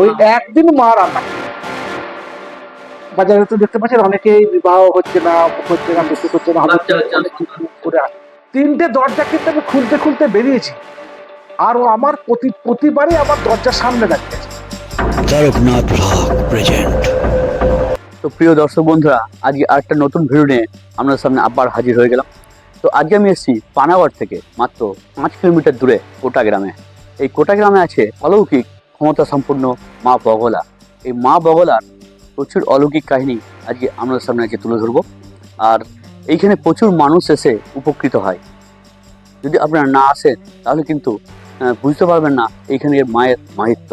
ওই একদিন মা রান্না বাজারে তো দেখতে পাচ্ছেন অনেকেই বিবাহ হচ্ছে না হচ্ছে না কিছু হচ্ছে না করে তিনটে দরজা কিন্তু আমি খুলতে খুলতে বেরিয়েছি। আর ও আমার প্রতি প্রতিবারই আমার দরজার সামনে দাঁড়িয়ে আছে। তারকনাথ রক প্রেজেন্ট তো প্রিয় দর্শক বন্ধুরা আজকে আরেকটা নতুন ভিডিও নিয়ে আপনাদের সামনে আবার হাজির হয়ে গেলাম। তো আজকে আমি এসেছি পানাগড় থেকে মাত্র পাঁচ কিলোমিটার দূরে কোটা গ্রামে। এই কোটা গ্রামে আছে অলৌকিক ক্ষমতা সম্পন্ন মা বগলা। এই মা বগলার প্রচুর অলৌকিক কাহিনী আজকে আপনাদের সামনে আজকে তুলে ধরবো। আর এইখানে প্রচুর মানুষ এসে উপকৃত হয়। যদি আপনারা না আসেন, তাহলে কিন্তু বুঝতে পারবেন না এইখানে মায়ের মাহিত্য।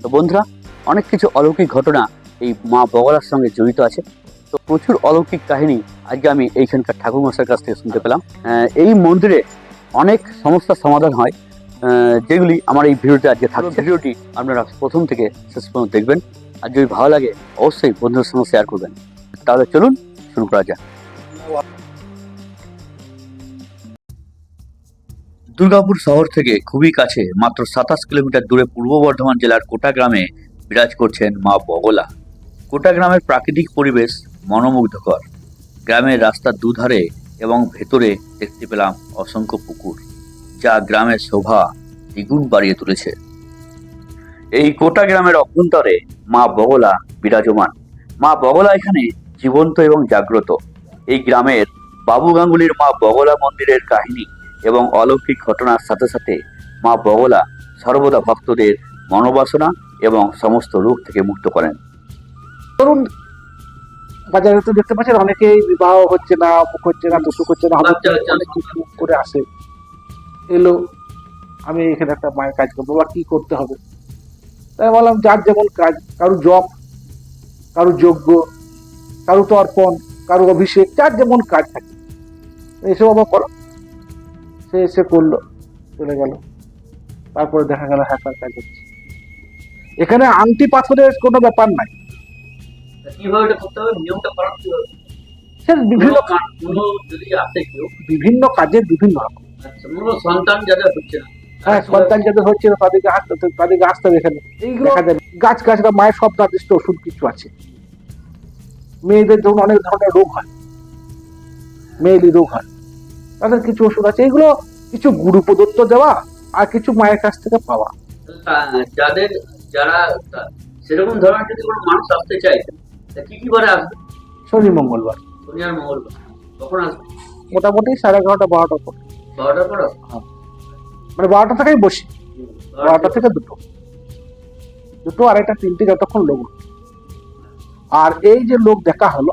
তো বন্ধুরা, অনেক কিছু অলৌকিক ঘটনা এই মা বগলার সঙ্গে জড়িত আছে। তো প্রচুর অলৌকিক কাহিনী আজকে আমি এইখানকার ঠাকুর মশাইয়ের কাছ থেকে শুনতে পেলাম। এই মন্দিরে অনেক সমস্যার সমাধান হয়। যেগুলি আমার এই ভিডিওতে আজকে থাকছে। ভিডিওটি আপনারা প্রথম থেকে শেষ পর্যন্ত দেখবেন। আর যদি ভালো লাগে, অবশ্যই বন্ধুদের সঙ্গে শেয়ার করবেন। তাহলে চলুন, শুরু করা যাক। দুর্গাপুর শহর থেকে খুবই কাছে, মাত্র সাতাশ কিলোমিটার দূরে পূর্ব বর্ধমান জেলার কোটা গ্রামে বিরাজ করছেন মা বগলা। কোটা গ্রামের প্রাকৃতিক পরিবেশ মনোমুগ্ধকর। গ্রামের রাস্তার দুধারে এবং ভেতরে দেখতে পেলাম অসংখ্য পুকুর। যা গ্রামের শোভা দ্বিগুণ বাড়িয়ে তুলেছে। এই কোটা গ্রামের অভ্যন্তরে মা বগলা বিরাজমান। মা বগলা এখানে জীবন্ত এবং জাগ্রত। এই গ্রামের বাবু গাঙ্গুলির মা বগলা মন্দিরের কাহিনী এবং অলৌকিক ঘটনার সাথে সাথে মা বগলা সর্বদা ভক্তদের মনোবাসনা এবং সমস্ত রোগ থেকে মুক্ত করেন। ধরুন, বাজারে তো দেখতে পাচ্ছেন অনেকেই বিবাহ হচ্ছে না অমুক হচ্ছে না তসুক হচ্ছে না করে আসে। এলো আমি এখানে একটা মায়ের কাজ করব বা কি করতে হবে? তাই বললাম যার যেমন কাজ কারও জব কারও যোগ্য কারও তর্পণ কারও অভিষেক যার যেমন কাজ থাকে। এসব আবার করো। সে এসে করল চলে গেল। তারপরে দেখা গেল হ্যাঁ কাজ হচ্ছে। এখানে আংটি পাথরের কোনো ব্যাপার নাই। করতে হবে? নিয়মটা করার কি হবে। সে বিভিন্ন কাজের বিভিন্ন রকম। সন্তান যাদের হচ্ছে না। হ্যাঁ সন্তান যাদের হচ্ছে না তাদেরকে আসতে তাদেরকে আসতে হবে এখানে। দেখা যাবে গাছ গাছরা মায়ের সব নির্দিষ্ট ওষুধ কিছু আছে। মেয়েদের ধরুন অনেক ধরনের রোগ হয়। মেয়েলি রোগ হয়। তাদের কিছু ওষুধ আছে। এগুলো কিছু গুরু প্রদত্ত দেওয়া আর কিছু মায়ের কাছ থেকে পাওয়া। যাদের যারা সেরকম ধরনের যদি কোনো মানুষ আসতে চায় কি কি বারে আসবে? শনি মঙ্গলবার। শনি আর মঙ্গলবার। কখন আসবে? মোটামুটি সাড়ে এগারোটা বারোটা পর। পর? মানে বারোটা থেকেই বসি। বারোটা থেকে দুটো। দুটো আড়াইটা, তিনটে যতক্ষণ লোক আর এই যে লোক দেখা হলো,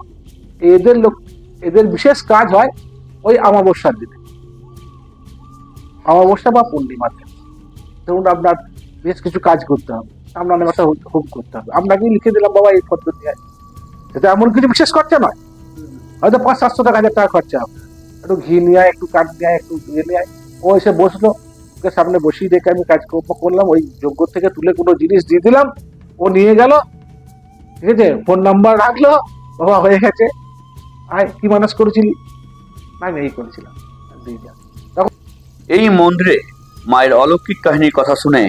এদের লোক, এদের বিশেষ কাজ হয় ওই অমাবস্যার দিনে। অমাবস্যা বা পূর্ণিমাতে ধরুন আপনার বেশ কিছু কাজ করতে হবে। আপনার একটা হোম করতে হবে। আপনাকেই লিখে দিলাম, বাবা, এই পদ্ধতি আছে। এটা এমন কিছু বিশেষ খরচা নয়। হয়তো পাঁচ, সাতশো টাকা হাজার টাকা খরচা হবে। একটু ঘি নিয়ে আয়, একটু কাঠ নিয়ে একটু ইয়ে নিয়ে আয়। ও এসে বসল ওকে সামনে বসিয়ে রেখে আমি কাজ করলাম ওই যোগ্য থেকে তুলে কোনো জিনিস দিয়ে দিলাম ও নিয়ে গেল ঠিক আছে ফোন নাম্বার রাখল বাবা হয়ে গেছে আয় কি মানুষ করেছিলি আমি এই করেছিলাম। এই মন্দিরে মায়ের অলৌকিক কাহিনীর কথা শুনে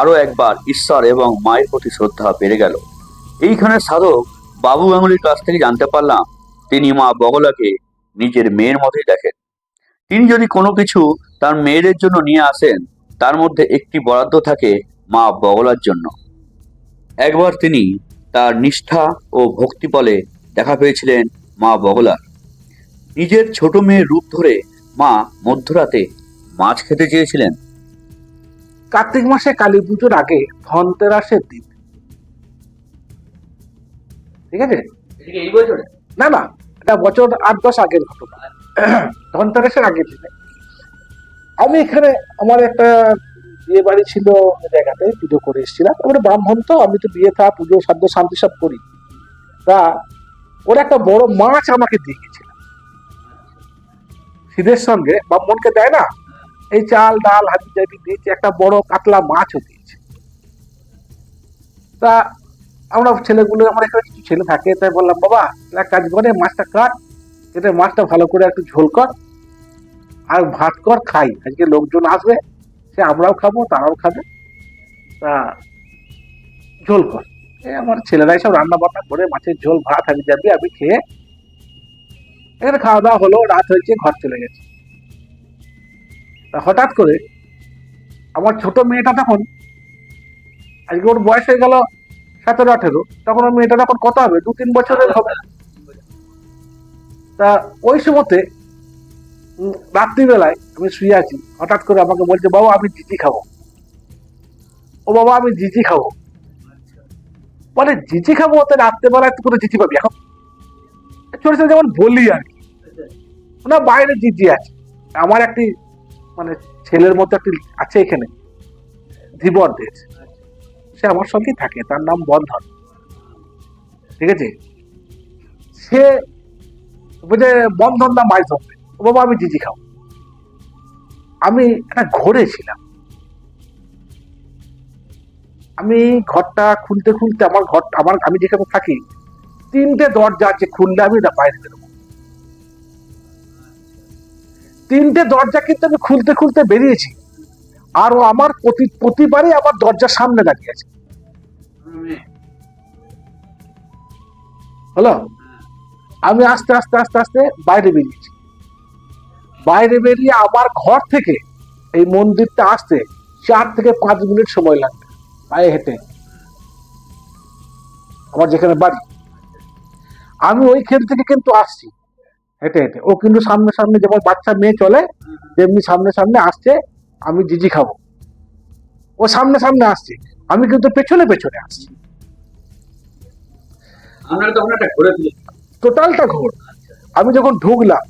আরও একবার ঈশ্বর এবং মায়ের প্রতি শ্রদ্ধা বেড়ে গেল এইখানে সাধক বাবু গাঙ্গুলির কাছ থেকে জানতে পারলাম তিনি মা বগলাকে নিজের মেয়ের মতোই দেখেন। তিনি যদি কোনো কিছু তার মেয়েদের জন্য নিয়ে আসেন তার মধ্যে একটি বরাদ্দ থাকে মা বগলার জন্য। একবার তিনি তার নিষ্ঠা ও ভক্তি বলে দেখা পেয়েছিলেন মা বগলার। নিজের ছোট মেয়ের রূপ ধরে মা মধ্যরাতে মাছ খেতে চেয়েছিলেন। কার্তিক মাসে কালী পুজোর আগে ধনতেরাসের দিন। ঠিক আছে? এই বছরে? না না এটা বছর আট, দশ আগের ঘটনা। ধনতেরাসের আগের দিনে। আমি এখানে আমার একটা বিয়ে বাড়ি ছিল জায়গাতে, পুজো করে এসেছিলাম। এবারে ব্রাহ্মণ তো, আমি তো বিয়ে থা, পুজো, সাধ্য, শান্তি সব করি। তা ওরা একটা বড় মাছ আমাকে দিয়ে গেছিল। সিধের সঙ্গে, ব্রাহ্মণকে দেয় না? এই চাল, ডাল, হাতি জাতি দিয়েছে, একটা বড় কাতলা মাছও দিয়েছে। তা আমরা ছেলেগুলো, আমার এখানে কিছু ছেলে থাকে, তাই বললাম, বাবা, এক কাজ করে, মাছটা কাট কেটে মাছটা ভালো করে একটু ঝোল কর আর ভাত কর, খাই। আজকে লোকজন আসবে, সে আমরাও খাব, তারাও খাবে। তা ঝোল কর। এই আমার ছেলেরাই সব রান্না বান্না করে, মাছের ঝোল, ভাত আমি যাবি, আমি খেয়ে এখানে খাওয়া দাওয়া হলো, রাত হয়েছে, ঘর চলে গেছে। তা হঠাৎ করে আমার ছোট মেয়েটা তখন, আজকে ওর বয়স হয়ে গেল সতেরো আঠেরো। তখন ওর মেয়েটা তখন কত হবে দু তিন বছরের হবে। তা ওই সময়তে রাত্রিবেলায় আমি শুয়ে আছি। হঠাৎ করে আমাকে বলছে বাবা আমি জিজি খাব। ও বাবা আমি জিজি খাব। বলে জিজি খাব তো রাত্রেবেলায় তুই কোনো জিজি পাবি? এখন ছোট ছোট যেমন বলি আর কি। না বাইরে জিজি আছে। আমার একটি মানে ছেলের মতো একটি আছে এখানে ধীবর দেশ। সে আমার সঙ্গেই থাকে, তার নাম বন্ধন। ঠিক আছে? সে বলছে বন্ধন না মাছ ধরবে বাবা আমি জিজি খাও। আমি একটা ঘরে ছিলাম। আমি ঘরটা খুলতে খুলতে আমার ঘর, আমার, আমি যেখানে থাকি, তিনটে দরজা আছে খুললে আমি বাইরে বেরোবো তিনটে দরজা কিন্তু আমি খুলতে খুলতে বেরিয়েছি। আর ও আমার প্রতি, প্রতিবারই আমার দরজার সামনে দাঁড়িয়ে আছে। হলো আমি আস্তে আস্তে আস্তে আস্তে বাইরে বেরিয়েছি। বাইরে বেরিয়ে আমার ঘর থেকে এই মন্দিরটা আসতে চার থেকে পাঁচ মিনিট সময় লাগবে, পায়ে হেঁটে। আমার যেখানে বাড়ি, আমি ওইখান থেকে কিন্তু আসছি, হেঁটে হেঁটে। ও কিন্তু সামনে সামনে যেমন বাচ্চা মেয়ে চলে, তেমনি সামনে সামনে আসছে, আমি জিজি খাব। ও সামনে সামনে আসছে। আমি কিন্তু পেছনে পেছনে আসছি। টোটালটা ঘোর আমি যখন ঢুকলাম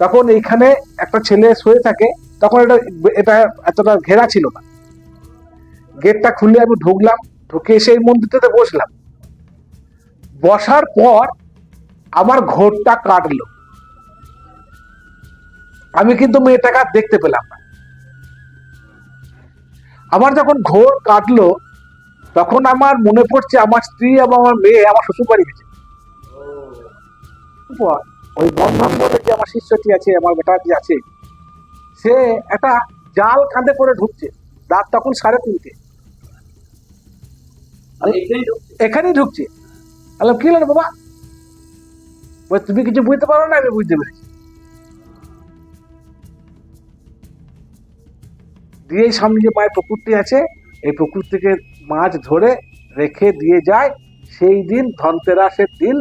তখন এইখানে একটা ছেলে শুয়ে থাকে তখন এটা এটা এতটা ঘেরা ছিল না। গেটটা খুলে আমি ঢুকলাম ঢুকে এসে এই মন্দিরটাতে বসলাম। বসার পর আমার ঘোরটা কাটলো। আমি কিন্তু মেয়েটাকে দেখতে পেলাম না। আমার যখন ঘোর কাটলো তখন আমার মনে পড়ছে আমার স্ত্রী এবং আমার মেয়ে আমার শ্বশুর বাড়ি গেছে ওই বন্ধন বলে যে আমার শিষ্যটি আছে আমার বেটাটি আছে সে একটা জাল কাঁধে করে ঢুকছে রাত তখন সাড়ে তিনটে। এখানেই ঢুকছে। এখানেই ঢুকছে। বললাম কি হলো বাবা? তুমি কিছু বুঝতে পারো না আমি বুঝতে পেরেছি। দিয়ে সামনে যে মায়ের পুকুরটি আছে এই পুকুর থেকে মাছ ধরে রেখে দিয়ে যায়। সেই দিন ধনতেরাসের দিন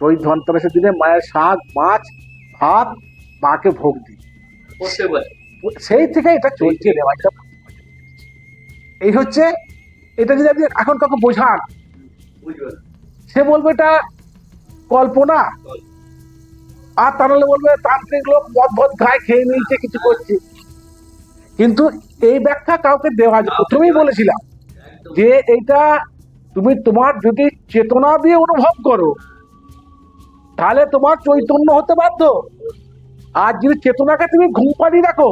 ওই ধনতেরাসের দিনে মায়ের শাক মাছ ভাত মাকে ভোগ দিই। সেই থেকে এটা চলছে রেওয়াজটা এই হচ্ছে এটা যদি আপনি এখন কাউকে বোঝান সে বলবে এটা কল্পনা। আর তা নাহলে বলবে তান্ত্রিক লোক মদ ভদ খায় খেয়ে নিয়েছে কিছু করছে। কিন্তু এই ব্যাখ্যা কাউকে দেওয়া যায় প্রথমেই বলেছিলাম যে এটা তুমি তোমার যদি চেতনা দিয়ে অনুভব করো তাহলে তোমার চৈতন্য হতে বাধ্য। আর যদি চেতনাকে তুমি ঘুম পাড়িয়ে রাখো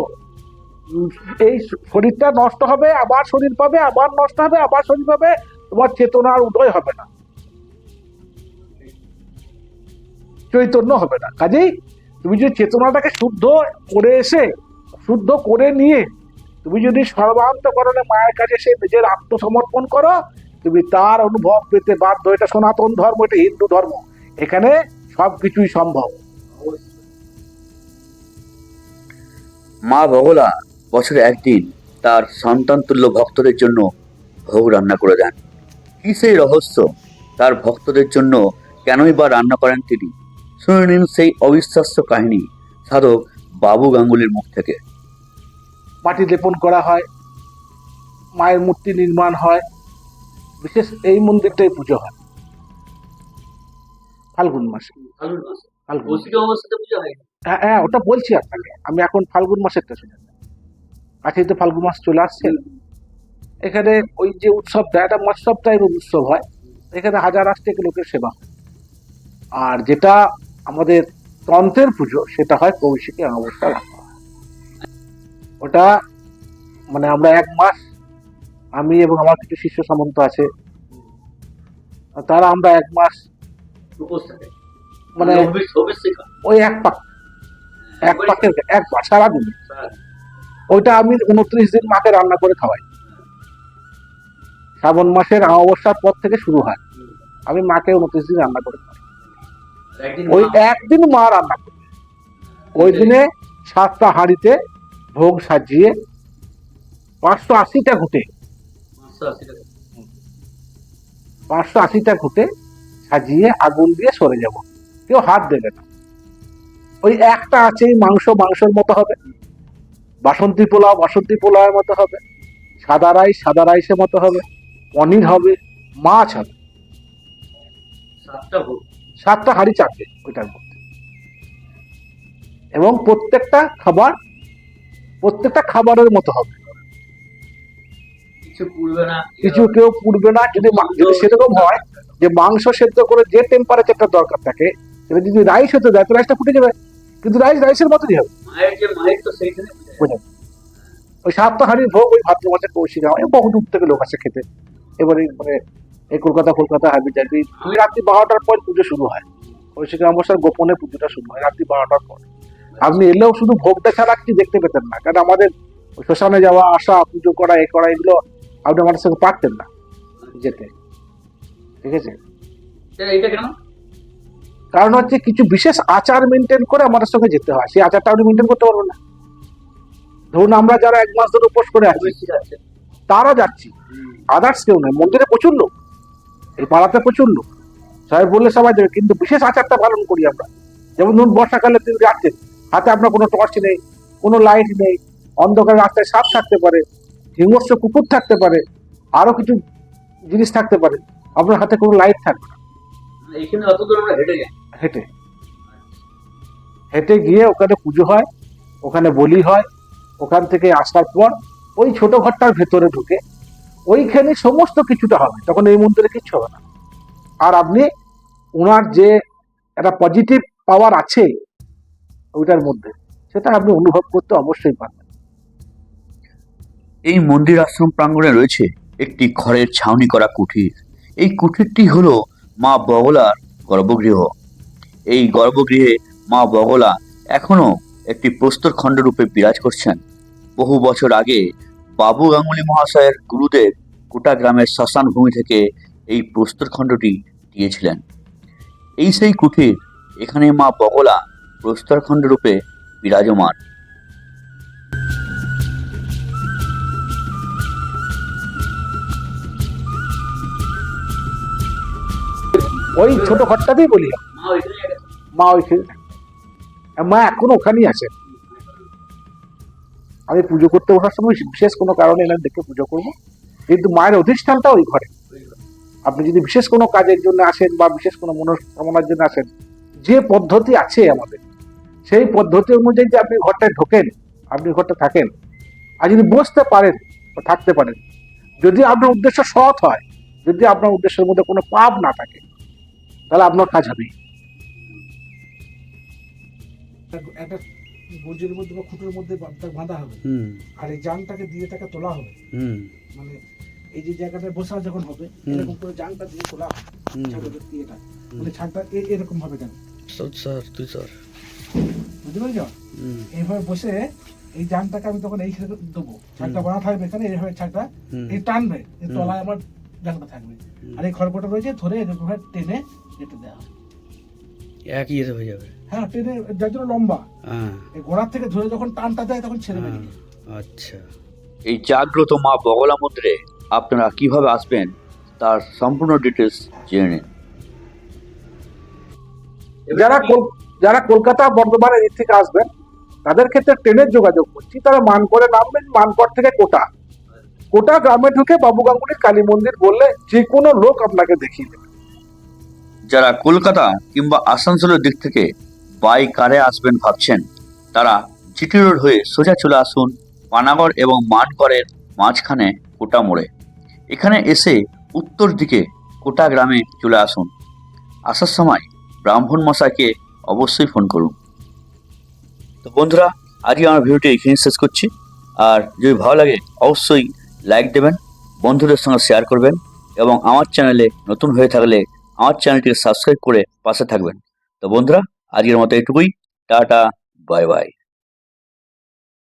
এই শরীরটা নষ্ট হবে আবার শরীর পাবে আবার নষ্ট হবে আবার শরীর পাবে তোমার চেতনার উদয় হবে না। চৈতন্য হবে না। কাজেই তুমি যদি চেতনাটাকে শুদ্ধ করে এসে শুদ্ধ করে নিয়ে তুমি যদি সর্বান্তকরণে মায়ের কাছে সে নিজের আত্মসমর্পণ করো, তুমি তার অনুভব পেতে বাধ্য। এটা সনাতন ধর্ম, এটা হিন্দু ধর্ম। এখানে সব কিছুই সম্ভব। মা ভগলা বছরে একদিন তার সন্তান তুল্য ভক্তদের জন্য ভোগ রান্না করে দেন। কি সেই রহস্য? তার ভক্তদের জন্য কেনই বা রান্না করেন তিনি? শুনে নিন সেই অবিশ্বাস্য কাহিনী, সাধক বাবু গাঙ্গুলির মুখ থেকে। মাটি লেপন করা হয় মায়ের মূর্তি নির্মাণ হয় বিশেষ এই মন্দিরটাই পুজো হয়। ফাল্গুন মাসে। হয়? হ্যাঁ ওটা বলছি আপনাকে। আমি এখন ফাল্গুন মাসেরটা শুনে। কাছেই তো ফাল্গুন মাস চলে আসছে। এখানে ওই যে উৎসবটা একটা মৎসব টাইপের উৎসব হয়। এখানে হাজার আষ্টেক লোকের সেবা হয়। আর যেটা আমাদের তন্ত্রের পুজো সেটা হয় কৌশিকী অমাবস্যা রাখা ওটা মানে আমরা এক মাস আমি এবং আমার কিছু শিষ্য সামন্ত আছে। তারা আমরা এক মাস মানে শেখা ওই এক পাক। এক পাকের একবার সারাদিন। সারা- ওইটা আমি উনত্রিশ দিন মাকে রান্না করে খাওয়াই। শ্রাবণ মাসের অমাবস্যার পর থেকে শুরু হয়। আমি মাকে উনত্রিশ দিন রান্না করে খাওয়াই। ওই একদিন মা রান্না করে। ওই দিনে সাতটা হাঁড়িতে ভোগ সাজিয়ে পাঁচশো আশিটা ঘুটে। পাঁচশো আশিটা ঘুটে। সাজিয়ে আগুন দিয়ে সরে যাব। কেউ হাত দেবে না। ওই একটা আছেই মাংস মাংসের মতো হবে। বাসন্তী পোলাও বাসন্তী পোলাওয়ের মতো হবে। সাদা রাইস সাদা রাইসের মতো হবে। পনির হবে মাছ হবে। সাতটা হাঁড়ি চাপবে ওইটার মধ্যে। এবং প্রত্যেকটা খাবার প্রত্যেকটা খাবারের মতো হবে। কিছু পুড়বে না। কিছু কেউ পুড়বে না যদি যদি সেরকম হয় যে মাংস সেদ্ধ করে যে টেম্পারেচারটা দরকার থাকে এবার যদি রাইস হতে দেয় তো রাইসটা ফুটে যাবে। কিন্তু রাইস রাইসের মতনই হবে। মায়ের যে তো সেইখানে বোঝা ওই সাতটা হাঁড়ির ভোগ ওই ভাদ্র মাসে কৌশিক হয় বহু দূর থেকে লোক আসে খেতে। এবারে মানে এই কলকাতা কলকাতা হাবি যাবি রাত্রি বারোটার পর পুজো শুরু হয়। কৌশিক অমাবস্যার গোপনে পুজোটা শুরু হয় রাত্রি বারোটার পর। আপনি এলেও শুধু ভোগ ছাড়া কি দেখতে পেতেন না কারণ আমাদের শ্মশানে যাওয়া আসা পুজো করা এ করা এগুলো আপনি আমাদের সঙ্গে পারতেন না যেতে। ঠিক আছে? কারণ হচ্ছে কিছু বিশেষ আচার মেনটেন করে আমাদের সঙ্গে যেতে হয়। সেই আচারটা আপনি মেনটেন করতে পারবেন না। ধরুন আমরা যারা এক মাস ধরে উপোস করে আছি তারা যাচ্ছি। আদার্স কেউ নেই। মন্দিরে প্রচুর লোক। এই পাড়াতে প্রচুর লোক। সবাই বললে সবাই দেবে কিন্তু বিশেষ আচারটা পালন করি আমরা। যেমন ধরুন বর্ষাকালে তিনি যাচ্ছেন হাতে আপনার কোনো টর্চ নেই কোনো লাইট নেই অন্ধকার রাস্তায় সাপ থাকতে পারে হিংস্র কুকুর থাকতে পারে আরও কিছু জিনিস থাকতে পারে আপনার হাতে কোনো লাইট থাকবে না। হেঁটে হেঁটে। গিয়ে ওখানে পুজো হয় ওখানে বলি হয় ওখান থেকে আসার পর ওই ছোট ঘরটার ভেতরে ঢুকে ওইখানে সমস্ত কিছুটা হবে তখন এই মন্দিরে কিচ্ছু হবে না। আর আপনি ওনার যে একটা পজিটিভ পাওয়ার আছে ওইটার মধ্যে। সেটা আপনি অনুভব করতে অবশ্যই পারবেন। এই মন্দির আশ্রম প্রাঙ্গণে রয়েছে একটি খড়ের ছাউনি করা কুঠির। এই কুঠিরটি হলো মা বগলার গর্ভগৃহ। এই গর্ভগৃহে মা বগলা এখনও একটি প্রস্তর খণ্ড রূপে বিরাজ করছেন। বহু বছর আগে বাবু গাঙ্গুলি মহাশয়ের গুরুদেব কোটা গ্রামের শ্মশান ভূমি থেকে এই প্রস্তর খণ্ডটি দিয়েছিলেন। এই সেই কুঠির, এখানে মা বগলা প্রস্তর খণ্ড রূপে বিরাজমান। ওই ছোট ঘরটাতেই বলি। মা ওইখানে মা এখন ওখানেই আছে। আমি পুজো করতে ওঠার সময় বিশেষ কোনো কারণে এলাম দেখে পুজো করব। কিন্তু মায়ের অধিষ্ঠানটা ওই ঘরে। আপনি যদি বিশেষ কোনো কাজের জন্য আসেন বা বিশেষ কোনো মনস্কামনার জন্য আসেন, যে পদ্ধতি আছে আমাদের সেই পদ্ধতি অনুযায়ী যে আপনি ঘরটায় ঢোকেন আপনি ঘরটা থাকেন আর যদি বসতে পারেন বা থাকতে পারেন যদি আপনার উদ্দেশ্য সৎ হয় যদি আপনার উদ্দেশ্যের মধ্যে কোনো পাপ না থাকে তাহলে আপনার কাজ হবে। একটা- মধ্যে বা খুঁটোর মধ্যে বাঁধা হবে। হুম। আর এই জানটাকে দিয়ে তাকে তোলা হবে। হুম। মানে এই যে জায়গাটা বসা যখন হবে এরকম করে জানটা দিয়ে তোলা হবে। ছাগলের এটা। মানে ছাগটা এরকম ভাবে কেন? স্যার তুই স্যার। বুঝতে পেরেছ? এইভাবে বসে এই জানটাকে আমি তখন এইখানে দেবো। ছাগটা বানা থাকবে এখানে এইভাবে হুম। এই টানবে এই তলায় আমার জানটা থাকবে। আর এই খড়পটা রয়েছে ধরে এরকম টেনে কেটে দেওয়া হবে। একই ইয়েতে হয়ে যাবে। হ্যাঁ টেনে যার জন্য লম্বা। হ্যাঁ। এই গোড়ার থেকে ধরে যখন টানটা দেয় তখন ছেড়ে বেরিয়ে আচ্ছা। এই জাগ্রত মা বগলা মন্দিরে আপনারা কীভাবে আসবেন তার সম্পূর্ণ ডিটেলস জেনে নিন। যারা যারা কলকাতা বর্ধমান এদিক থেকে আসবেন, তাদের ক্ষেত্রে ট্রেনের যোগাযোগ করছি। তারা মানকরে নামবেন মানকর থেকে কোটা। কোটা গ্রামে ঢুকে বাবু গাঙ্গুলির কালী মন্দির বললে যে কোনো লোক আপনাকে দেখিয়ে দেবে। যারা কলকাতা কিংবা আসানসোলের দিক থেকে বাই কারে আসবেন ভাবছেন, তারা জিটি রোড হয়ে সোজা চলে আসুন পানাগড় এবং মানকরের মাঝখানে কোটা মোড়ে। এখানে এসে উত্তর দিকে কোটা গ্রামে চলে আসুন। আসার সময় ব্রাহ্মণ মশাইকে অবশ্যই ফোন করুন। তো বন্ধুরা, আজকে আমার ভিডিওটি এখানে শেষ করছি। আর যদি ভালো লাগে, অবশ্যই লাইক দেবেন, বন্ধুদের সঙ্গে শেয়ার করবেন এবং আমার চ্যানেলে নতুন হয়ে থাকলে আমার চ্যানেলটিকে সাবস্ক্রাইব করে পাশে থাকবেন। তো বন্ধুরা, আজকের মতো এটুকুই টাটা বাই বাই